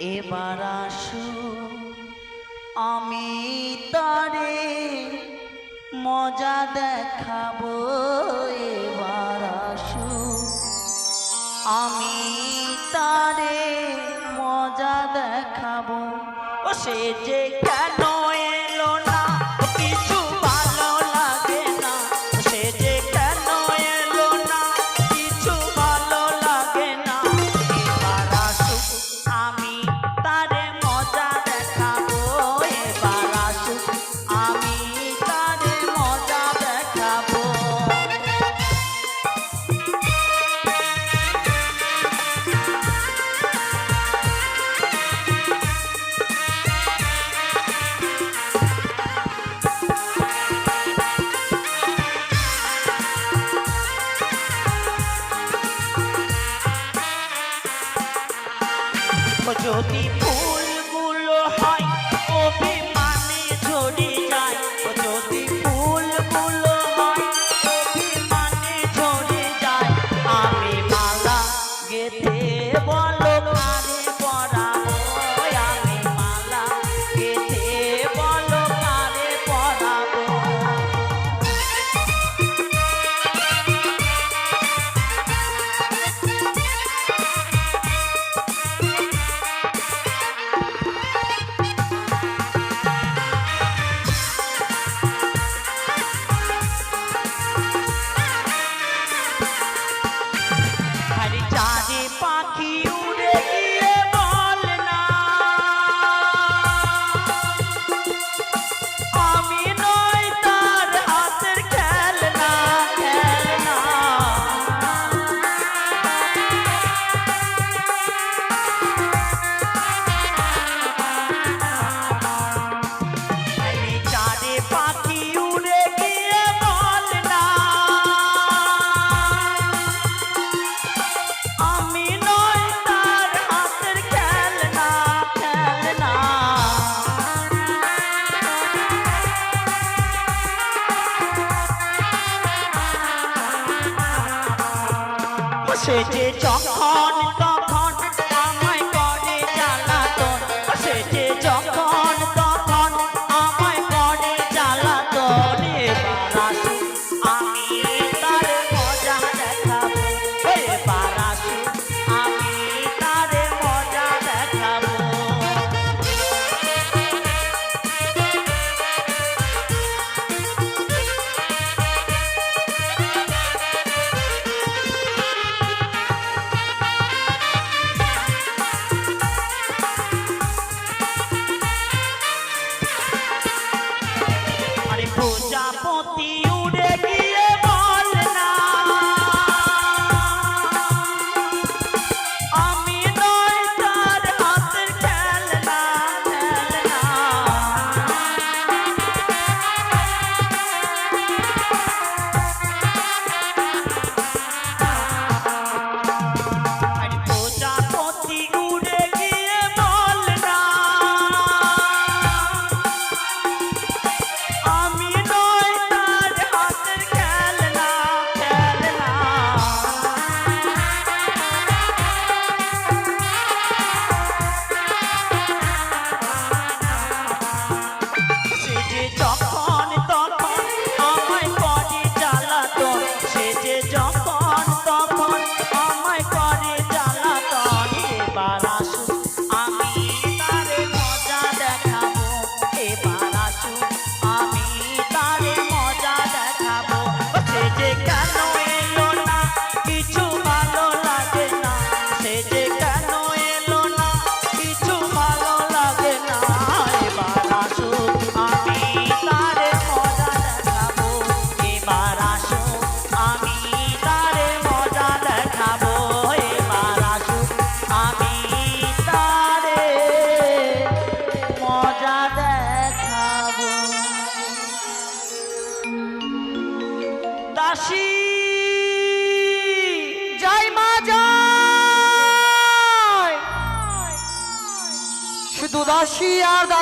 এবার আসো, আমি তারে মজা দেখাবো, এবার আসো। আমি তারে মজা দেখাবো, ও সে যে কেন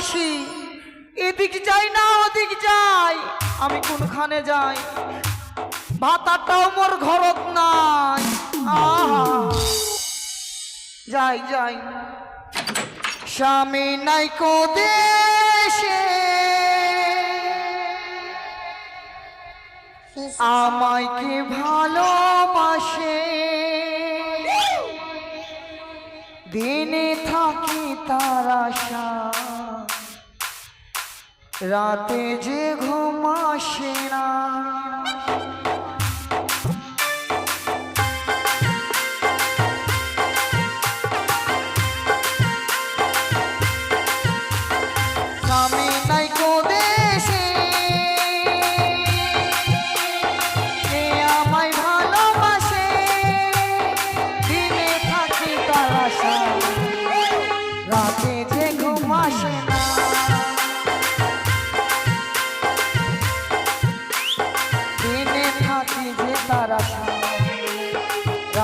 আসি। এদিক যাই না ওদিক যাই, আমি কোনখানে যাই? ভাতাটাও মোর ঘরত নাই। যাই যাই। স্বামী নাই কো দেশে আমায় কি ভালোবাসে? দিনে থাকি তারা সা রাতে যে ঘুমাসে না।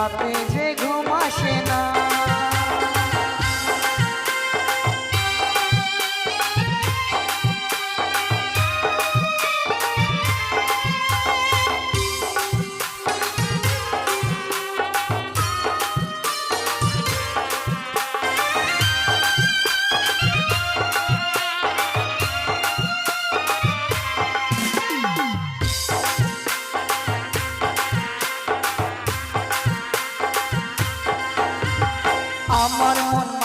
baby. আমার মন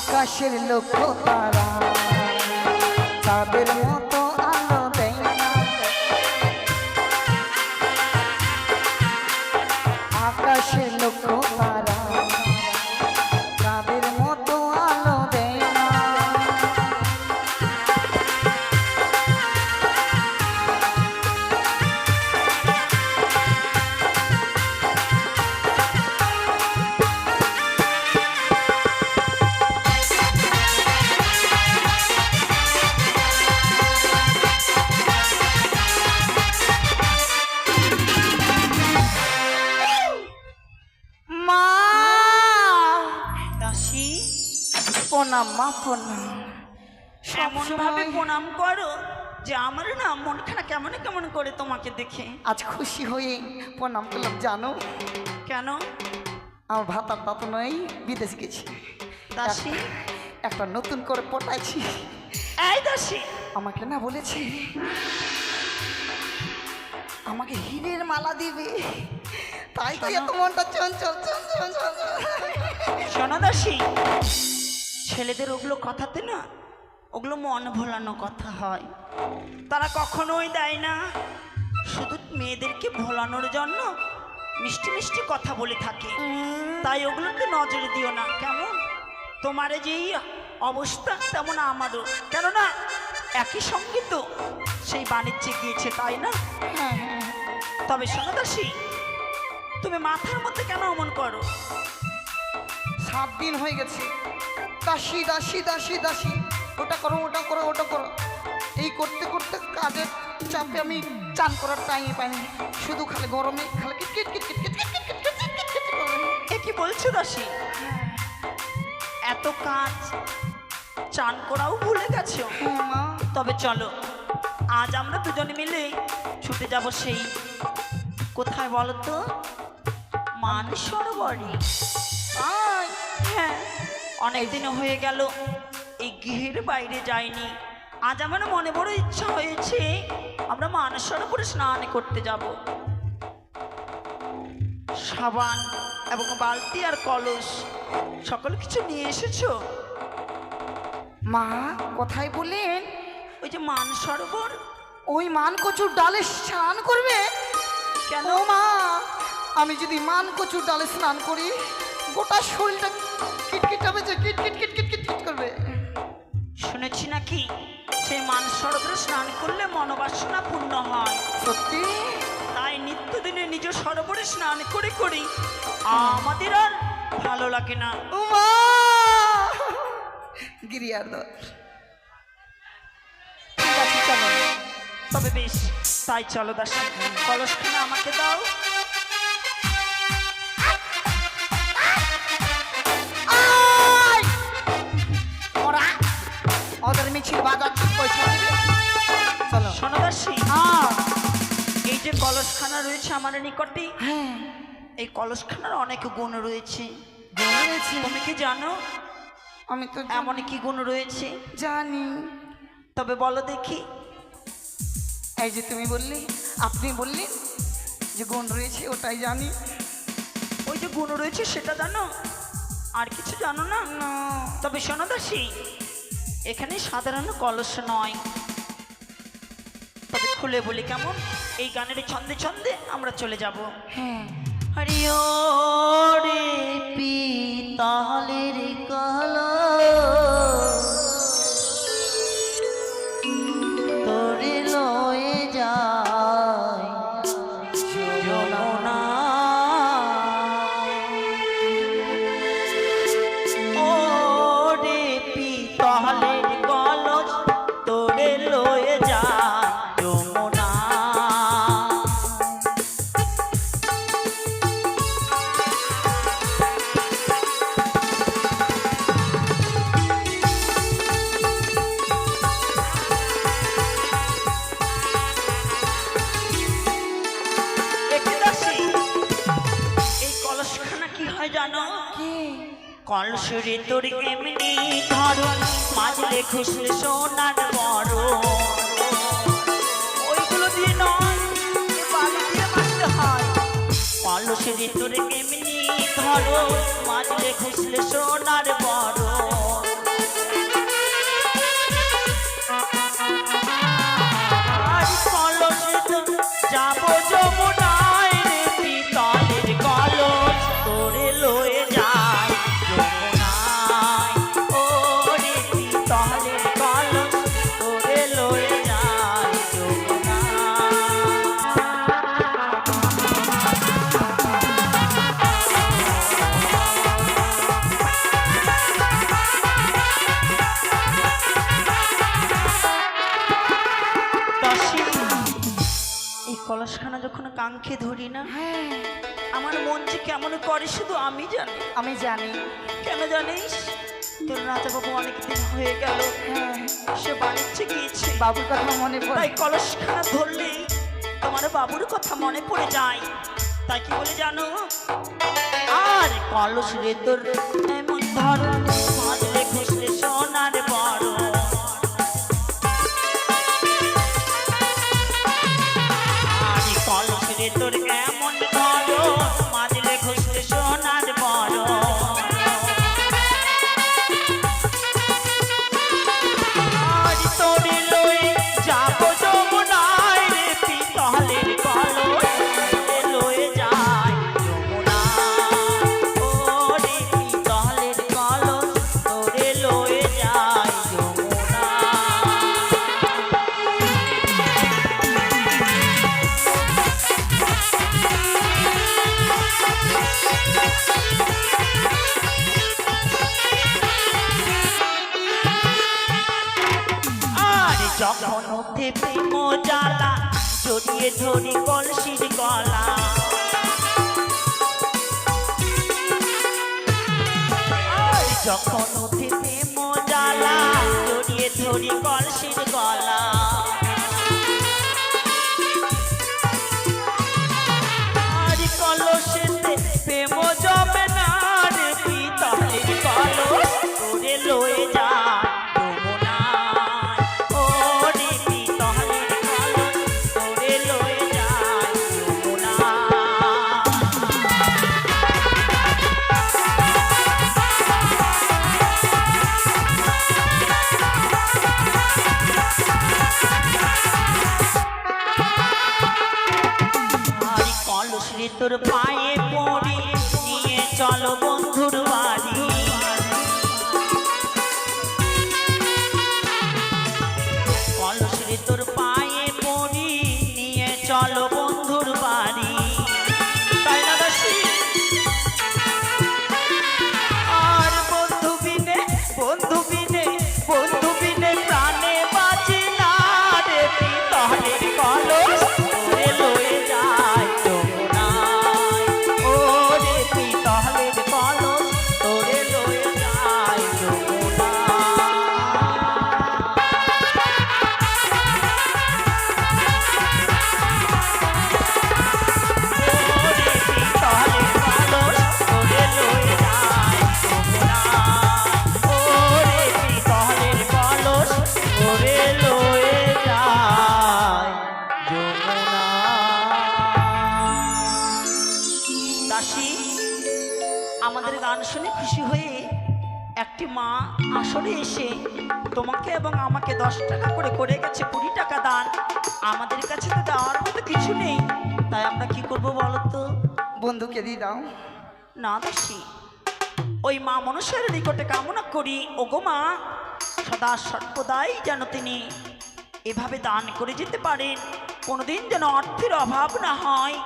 আকাশের লক্ষ্য তারা। তাদের মতো প্রণাম মা প্রণাম। এমন ভাবে সবসময় প্রণাম করো যে আমার না মনখানা কেমন কেমন করে তোমাকে দেখে। আজ খুশি হয়ে প্রণাম করলাম জানো? কেন? আমার ভাতার দাঁত নয় বিদেশ গেছি। দাসী? একটা নতুন করে পটাইছি। এই দাসী! আমাকে না বলেছে আমাকে হিরের মালা দিবে। তাই তো এত মনটা চঞ্চল চঞ্চল চঞ্চল। শোনো দাসী ছেলেদের ওগুলো কথাতে না, ওগুলো মন ভোলানো কথা হয়। তারা কখনোই দেয় না। শুধু মেয়েদেরকে ভোলানোর জন্য মিষ্টি মিষ্টি কথা বলে থাকে। তাই ওগুলোতে নজর দিও না। কেমন? তোমার যেই অবস্থা তেমন আমারও। কেননা, একই সঙ্গে তো সেই বাণিজ্যে গিয়েছে, তাই না? তবে শোনো দাসী, তুমি মাথার মধ্যে কেন অমন করো? সাত দিন হয়ে গেছে। দাসি দাসি দাসি দাসি ওটা করো ওটা করো ওটা করো এই করতে করতে কাজের চাপে আমি চান করার টাইম পাইনি শুধু খালি গরমে খালি কিট কিট কিট কিট কিট কিট এ কি বলছো দাসি এত কাজ চান করাও ভুলে গেছো তবে চলো আজ আমরা দুজনে মিলে ছুটে যাব সেই কোথায় বলো তো মান সরোবরে হ্যাঁ অনেকদিন হয়ে গেল এই গৃহের বাইরে যাইনি। আজ আমার মনে বড় ইচ্ছা হয়েছে আমরা মানস সরোবরে স্নান করতে যাব। সাবান এবং বালতি আর কলস সকল কিছু নিয়ে এসেছ? মা কোথায় বললেন ওই যে মান সরোবর ওই মান কচুর ডালে স্নান করবে? কেন? মা আমি যদি মান কচুর ডালে স্নান করি গোটা শরীরটা সরোবরে স্নান করে করি। আমাদের আর ভালো লাগে না। ও মা গিরিয়ার দর ঠিক আছে চলো। তবে বেশ তাই চলো দাসী কলসখানা আমাকে দাও। ওরা ওদের মিছিল পয়সা দিবে চলো। শোনো দাসী হ্যাঁ। যে কলসখানা রয়েছে আমার নিকটে হ্যাঁ। এই কলসখানার অনেক গুণ রয়েছে। তুমি কি জানো? আমি তো এমন কি গুণ রয়েছে? জানি। তবে বলো দেখি। এই যে তুমি বললি আপনি বললি যে গুণ রয়েছে ওটাই জানি। ওই যে গুণ রয়েছে সেটা জানো? আর কিছু জানো না। তবে শোনো দাসী এখানে সাধারণ কলস নয়। খুলে বলি কেমন? এই গানের ছন্দে ছন্দে আমরা চলে যাব। হ্যাঁ। হরি রে পিতালের কল কলসরে তোর এমনি ধরো মাজলে খুশলে সোনার বড় ওইগুলো দিয়ে নয় তোর এমনি ধরো মাজলে খুশলে সোনার বড় যাব যমুনায় কলসখানা যখন কাঙ্ক্ষে ধরি না হ্যাঁ। আমার মন যে কেমন করে শুধু আমি জানি। আমি জানি। কেন জানিস? তোর রাজাবাবু অনেকদিন হয়ে গেল। হ্যাঁ। সে বাণিজ্যে গিয়েছে। বাবুর কথা মনে পড়ে। তাই কলসখানা ধরলেই তোমার বাবুর কথা মনে পড়ে যায়। তাই কি বলে জানো? আর কলস রে তোর এমন ধর জড়িয়ে ধরি তোর পায়ে পড়ি নিয়ে চলো হয়ে একটি মা আসরে এসে তোমাকে এবং আমাকে দশ টাকা করে করে গেছে কুড়ি টাকা দান। আমাদের কাছে তো দেওয়ার মতো কিছু নেই। তাই আমরা কি করব বলো তো? বন্ধুকে দিয়ে দাও। না দাসী ওই মা মনুষ্যের নিকটে কামনা করি। ওগো মা সদা সর্বদাই যেন তিনি এভাবে দান করে যেতে পারেন। কোনোদিন যেন অর্থের অভাব না হয়।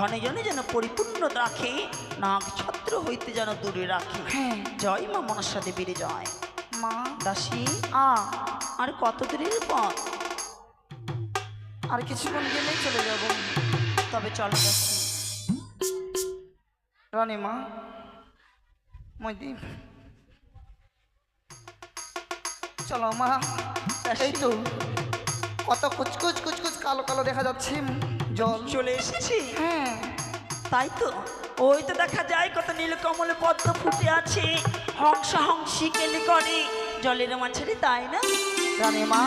ধনে জনে যেন পরিপূর্ণ রাখে নাগ ছত্র হইতে যেন দূরে রাখে। হ্যাঁ। জয় মা মনসা দেবীর জয়। মা। দাসী আ আর কত দূরের পথ? আর কিছুক্ষণ গেলেই চলে যাব। তবে চলো দাসী। রানী মা মইদি চলো মা। এই তো কত কুচকুচ কুচকুচ কালো কালো দেখা যাচ্ছে। জল চলে এসেছি? হ্যাঁ। তাই তো? ওই তো দেখা যায় কত নীলকমল পদ্ম ফুটে আছে। হংসা হংসি কেলে করে জলের মাছেরই তাই না? রানী মা